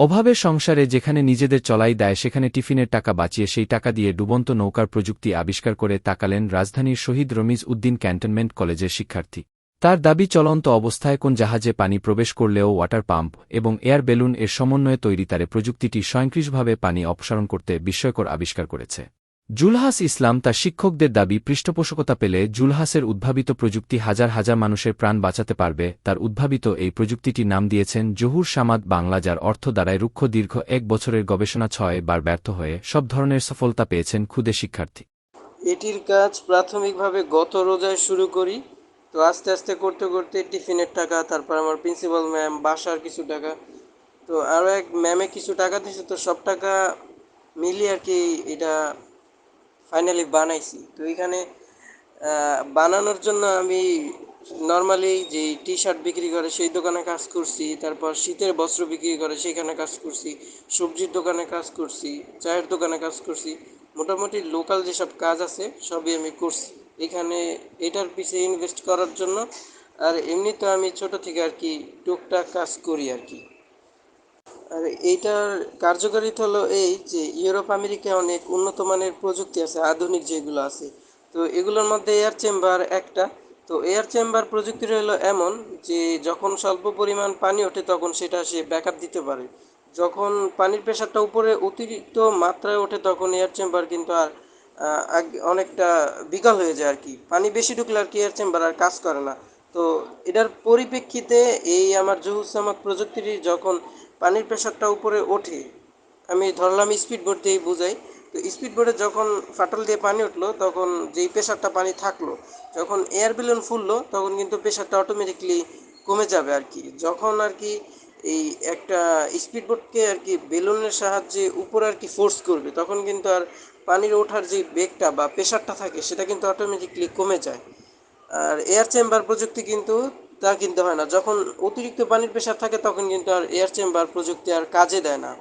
অভাবের সংসারে যেখানে নিজেদের চলাই দেয়, সেখানে টিফিনের টাকা বাঁচিয়ে সেই টাকা দিয়ে ডুবন্ত নৌকার প্রযুক্তি আবিষ্কার করে তাকালেন রাজধানীর শহীদ রমিজ উদ্দিন ক্যান্টনমেন্ট কলেজের শিক্ষার্থী। তার দাবি, চলন্ত অবস্থায় কোন জাহাজে পানি প্রবেশ করলেও ওয়াটার পাম্প এবং এয়ার বেলুন এর সমন্বয়ে তৈরি তারে প্রযুক্তিটি স্বয়ংক্রিয়ভাবে পানি অপসারণ করতে বিস্ময়কর আবিষ্কার করেছে। জুলহাস ইসলাম তার শিক্ষকদের দাবি, পৃষ্ঠপোষকতা পেলে জুলহাসের উদ্ভাবিত প্রযুক্তি হাজার হাজার মানুষের প্রাণ বাঁচাতে পারবে। তার উদ্ভাবিত এই প্রযুক্তিটির নাম দিয়েছেন জহুর সামাদ বাংলা, যার অর্থ দ্বারায় রুক্ষ দীর্ঘ এক বছরের গবেষণা ছয় বার ব্যর্থ হয়ে সব ধরনের সফলতা পেয়েছেন খুদে শিক্ষার্থী। এটির কাজ প্রাথমিকভাবে গত রোজায় শুরু করি। তো আস্তে আস্তে করতে করতে টিফিনের টাকা, তারপর আমার প্রিন্সিপাল ম্যাম বাসার কিছু টাকা, তো আরও এক ম্যামে কিছু টাকা দিয়েছে তো সব টাকা মিলিয়ে আর কি এটা ফাইনালি বানাইছি। তো এখানে বানানোর জন্য আমি নর্মালি যে টি শার্ট বিক্রি করে সেই দোকানে কাজ করছি, তারপর শীতের বস্ত্র বিক্রি করে সেখানে কাজ করছি, সবজির দোকানে কাজ করছি, চায়ের দোকানে কাজ করছি, মোটামুটি লোকাল যেসব কাজ আছে সবই আমি করছি। এখানে এটার পিছিয়ে ইনভেস্ট করার জন্য, আর এমনি তো আমি ছোট থেকে আর কি টুকটাক কাজ করি আর কি। আর এইটার কার্যকারিতা হলো এই যে ইউরোপ আমেরিকায় অনেক উন্নত মানের প্রযুক্তি আছে, আধুনিক যেগুলো আছে। তো এগুলোর মধ্যে এয়ার চেম্বার একটা। তো এয়ার চেম্বার প্রযুক্তিটা হলো এমন যে যখন স্বল্প পরিমাণ পানি ওঠে তখন সেটা সে ব্যাকআপ দিতে পারে। যখন পানির প্রেশারটা উপরে অতিরিক্ত মাত্রায় ওঠে তখন এয়ার চেম্বার কিন্তু আর অনেকটা বিকল হয়ে যায় আর কি। পানি বেশি ঢুকলে আর কি এয়ার চেম্বার আর কাজ করে না। তো এটার পরিপ্রেক্ষিতে এই আমার জহুসামাদ প্রযুক্তিটি যখন পানির প্রেশারটা উপরে ওঠে, আমি ধরলাম স্পিড বোট দিয়েই বুঝাই, তো স্পিড বোটে যখন ফাটল দিয়ে পানি উঠল, তখন যেই প্রেশারটা পানি থাকল, যখন এয়ার বেলুন ফুললো, তখন কিন্তু প্রেশারটা অটোমেটিকলি কমে যাবে আর কি। যখন আর কি এই একটা স্পিড বোটকে আর কি বেলুনের সাহায্যে উপরে আর কি ফোর্স করবে, তখন কিন্তু আর পানির ওঠার যে বেগটা বা প্রেশারটা থাকে, সেটা কিন্তু অটোমেটিকলি কমে যায়। আর এয়ার চেম্বার প্রযুক্তি কিন্তু তা কিন্তু হয় না। যখন অতিরিক্ত পানির প্রেশার থাকে, তখন কিন্তু আর এয়ার চেম্বার প্রযুক্তি আর কাজে দেয় না।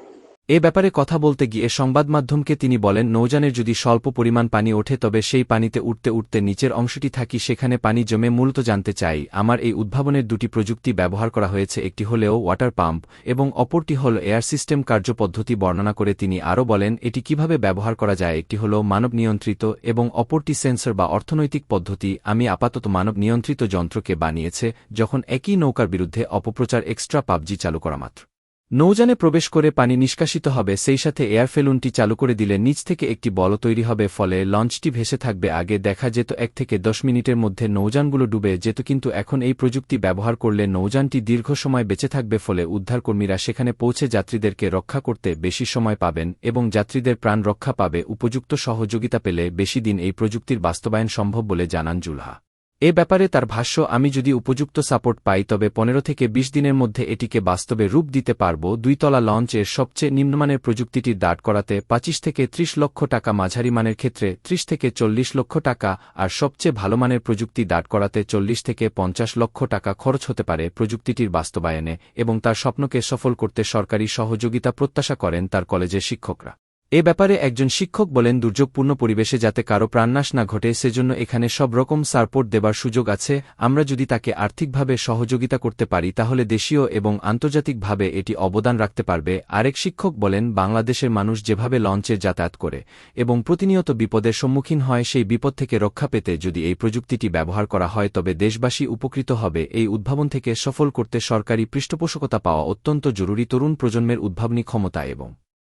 এ ব্যাপারে কথা বলতে গিয়ে সংবাদ মাধ্যমকে তিনি বলেন, নৌযানের যদি স্বল্প পরিমাণ পানি ওঠে তবে সেই পানিতে উঠতে উঠতে নিচের অংশটি থাকি, সেখানে পানি জমে মূলত জানতে চাই। আমার এই উদ্ভাবনের দুটি প্রযুক্তি ব্যবহার করা হয়েছে, একটি হলেও ওয়াটার পাম্প এবং অপরটি হল এয়ার সিস্টেম কার্যপদ্ধতি বর্ণনা করে তিনি আরও বলেন, এটি কীভাবে ব্যবহার করা যায়, একটি হল মানব নিয়ন্ত্রিত এবং অপরটি সেন্সর বা অর্থনৈতিক পদ্ধতি। আমি আপাতত মানব নিয়ন্ত্রিত যন্ত্রকে বানিয়েছে, যখন একই নৌকার বিরুদ্ধে অপপ্রচার এক্সট্রা পাবজি চালু করা মাত্র। নৌযানে প্রবেশ করে পানি নিষ্কাশিত হবে, সেই সাথে এয়ার ফেলুনটি চালু করে দিলে নিচ থেকে একটি বল তৈরি হবে, ফলে লঞ্চটি ভেসে থাকবে। আগে দেখা যেত এক থেকে দশ মিনিটের মধ্যে নৌযানগুলো ডুবে যেত, কিন্তু এখন এই প্রযুক্তি ব্যবহার করলে নৌযানটি দীর্ঘ সময় বেঁচে থাকবে, ফলে উদ্ধারকর্মীরা সেখানে পৌঁছে যাত্রীদেরকে রক্ষা করতে বেশি সময় পাবেন এবং যাত্রীদের প্রাণ রক্ষা পাবে। উপযুক্ত সহযোগিতা পেলে বেশি দিন এই প্রযুক্তির বাস্তবায়ন সম্ভব বলে জানান জুলহা। এ ব্যাপারে তার ভাষ্য, আমি যদি উপযুক্ত সাপোর্ট পাই, তবে পনেরো থেকে ২০ দিনের মধ্যে এটিকে বাস্তবে রূপ দিতে পারব। দুইতলা লঞ্চ এর সবচেয়ে নিম্নমানের প্রযুক্তিটির দাঁড় করাতে পঁচিশ থেকে ৩০ লক্ষ টাকা, মাঝারি মানের ক্ষেত্রে ৩০ থেকে চল্লিশ লক্ষ টাকা, আর সবচেয়ে ভালো মানের প্রযুক্তি দাঁড় করাতে চল্লিশ থেকে পঞ্চাশ লক্ষ টাকা খরচ হতে পারে প্রযুক্তিটির বাস্তবায়নে এবং তার স্বপ্নকে সফল করতে সরকারি সহযোগিতা প্রত্যাশা করেন তার কলেজের শিক্ষকরা। এ ব্যাপারে একজন শিক্ষক বলেন, দুর্যোগপূর্ণ পরিবেশে যাতে কারও প্রাণনাশ না ঘটে, সেজন্য এখানে সব রকম সাপোর্ট দেবার সুযোগ আছে। আমরা যদি তাকে আর্থিকভাবে সহযোগিতা করতে পারি, তাহলে দেশীয় এবং আন্তর্জাতিকভাবে এটি অবদান রাখতে পারবে। আরেক শিক্ষক বলেন, বাংলাদেশের মানুষ যেভাবে লঞ্চে যাতায়াত করে এবং প্রতিনিয়ত বিপদের সম্মুখীন হয়, সেই বিপদ থেকে রক্ষা পেতে যদি এই প্রযুক্তিটি ব্যবহার করা হয়, তবে দেশবাসী উপকৃত হবে। এই উদ্ভাবন থেকে সফল করতে সরকারি পৃষ্ঠপোষকতা পাওয়া অত্যন্ত জরুরি। তরুণ প্রজন্মের উদ্ভাবনী ক্ষমতা এবং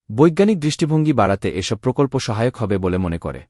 বৈজ্ঞানিক দৃষ্টিভঙ্গি বাড়াতে এসব প্রকল্প সহায়ক হবে বলে মনে করে।